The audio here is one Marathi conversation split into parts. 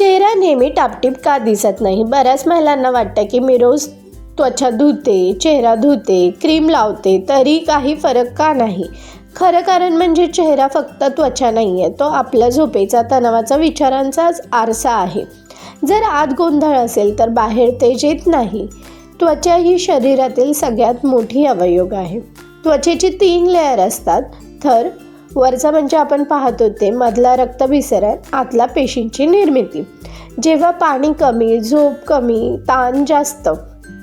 चेहरा नेहमी टापटीप का दिसत नाही. बऱ्याच महिलांना वाटतं की मी रोज त्वचा धुते चेहरा धुते क्रीम लावते तरी काही फरक का नाही? खरं कारण म्हणजे चेहरा फक्त त्वचा नाही आहे तो आपल्या झोपेचा तणावाचा विचारांचाच आरसा आहे. जर आत गोंधळ असेल तर बाहेर तेज येत नाही. त्वचा ही शरीरातील सगळ्यात मोठी अवयोग आहे. त्वचेची तीन लेअर असतात. थर वरचा म्हणजे आपण पाहत होते मधला रक्तभिसरण आतला पेशींची निर्मिती. जेव्हा पाणी कमी झोप कमी ताण जास्त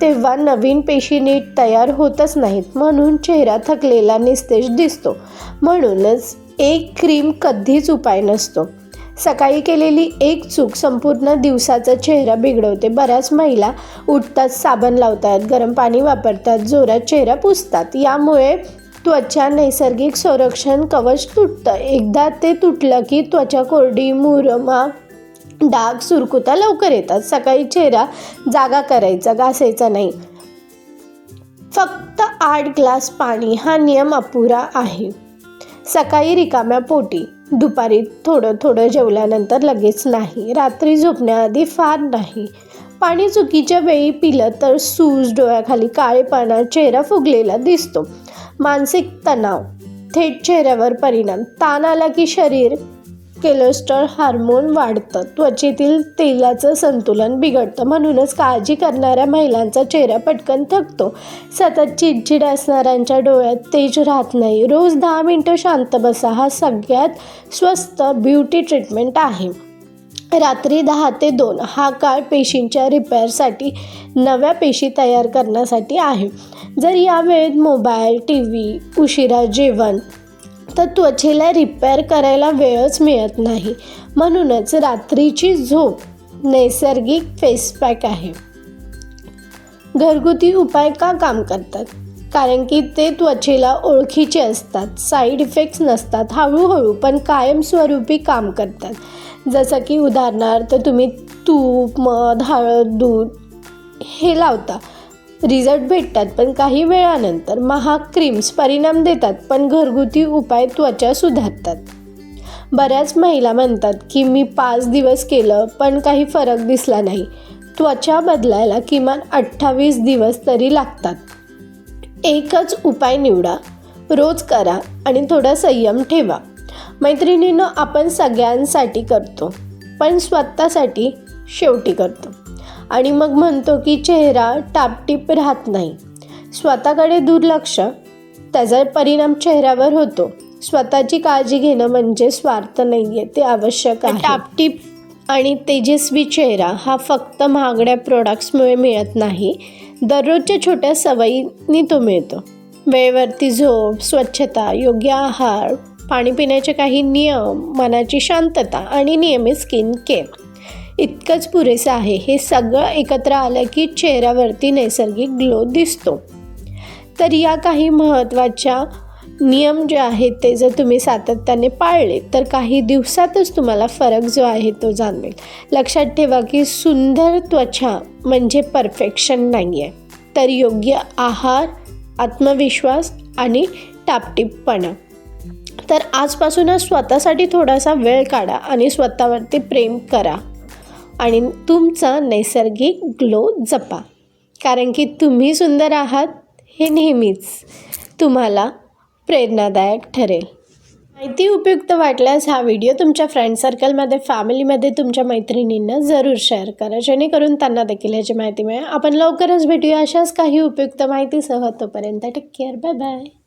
तेव्हा नवीन पेशी नीट तयार होतच नाहीत म्हणून चेहरा थकलेला निस्तेज दिसतो. म्हणूनच एक क्रीम कधीच उपाय नसतो. सकाळी केलेली एक चूक संपूर्ण दिवसाचा चेहरा बिघडवते. बऱ्याच महिला उठतात साबण लावतात गरम पाणी वापरतात जोरात चेहरा पुसतात. यामुळे त्वचा नैसर्गिक संरक्षण कवच तुटतं. एकदा ते तुटलं की त्वचा कोरडी मुरमा डाग सुरकुता लवकर येतात. सकाळी चेहरा जागा करायचा घासायचा नाही. फक्त आठ ग्लास पाणी हा नियम अपुरा आहे. सकाळी रिकाम्या पोटी. दुपारी थोडं थोडं जेवल्यानंतर लगेच नाही. रात्री झोपण्याआधी फार नाही. पाणी चुकीच्या वेळी पिलं तर सूज डोळ्याखाली काळेपणा चेहरा फुगलेला दिसतो. मानसिक तणाव थेट चेहऱ्यावर परिणाम ताण आला की शरीर कोलेस्ट्रॉल हार्मोन वाढतं त्वचेतील तेलाचं संतुलन बिघडतं. म्हणूनच काळजी करणाऱ्या महिलांचा चेहरा पटकन थकतो. सतत चिडचिड असणाऱ्यांच्या डोळ्यात तेज राहत नाही. रोज दहा मिनटं शांत बसा. हा सगळ्यात स्वस्त ब्युटी ट्रीटमेंट आहे. रात्री दहा ते दोन हा काळ पेशींच्या रिपेअरसाठी नव्या पेशी तयार करण्यासाठी आहे. जर या वेळेत मोबाईल टी व्ही उशिरा जेवण तर त्वचेला रिपेअर करायला वेळच मिळत नाही. म्हणूनच रात्रीची झोप नैसर्गिक फेस पॅक आहे. घरगुती उपाय का काम करतात? कारण की ते त्वचेला ओळखीचे असतात. साईड इफेक्ट्स नसतात. हळूहळू पण कायमस्वरूपी काम करतात. जसं की उदाहरणार्थ तुम्ही तूप मध हळद दूध हे लावता. रिझल्ट भेटतात पण काही वेळानंतर महाग क्रीम्स परिणाम देतात पण घरगुती उपाय त्वचा सुधारतात. बऱ्याच महिला म्हणतात की मी पाच दिवस केलं पण काही फरक दिसला नाही. त्वचा बदलायला किमान अठ्ठावीस दिवस तरी लागतात. एकच उपाय निवडा. रोज करा आणि थोडा संयम ठेवा. मैत्रिणीनं आपण सगळ्यांसाठी करतो पण स्वतःसाठी शेवटी करतो. आणि मग म्हणतो की चेहरा टापटीप राहत नाही. स्वतःकडे दुर्लक्ष त्याचा परिणाम चेहऱ्यावर होतो. स्वतःची काळजी घेणं म्हणजे स्वार्थ नाही आहे ते आवश्यक आहे. टापटीप आणि तेजस्वी चेहरा हा फक्त महागड्या प्रोडक्ट्समुळे मिळत नाही दररोजच्या छोट्या सवयींनी तो मिळतो. वेळेवरती झोप स्वच्छता योग्य आहार पाणी पिण्याचे काही नियम मनाची शांतता आणि नियमित स्किन केअर. इतकंच पुरेसं आहे. हे सगळं एकत्र आलं की चेहऱ्यावरती नैसर्गिक ग्लो दिसतो. तर या काही महत्त्वाच्या नियम जे आहेत ते जर तुम्ही सातत्याने पाळले तर काही दिवसातच तुम्हाला फरक जो आहे तो जाणवेल. लक्षात ठेवा की सुंदर त्वचा म्हणजे परफेक्शन नाही आहे तर योग्य आहार आत्मविश्वास आणि टापटीपपणा. तर आजपासूनच स्वतःसाठी थोडासा वेळ काढा आणि स्वतःवरती प्रेम करा. आणि तुमचा नैसर्गिक ग्लो जपा. कारण की तुम्ही सुंदर आहात हे नेहमीच तुम्हाला प्रेरणादायक ठरेल. माहिती उपयुक्त वाटल्यास हा व्हिडिओ तुमच्या फ्रेंड सर्कलमध्ये फॅमिलीमध्ये तुमच्या मैत्रिणींना जरूर शेअर करा. जेणेकरून त्यांना देखील ह्याची माहिती मिळेल. आपण लवकरच भेटूया अशाच काही उपयुक्त माहितीसह. तोपर्यंत टेक केअर बाय बाय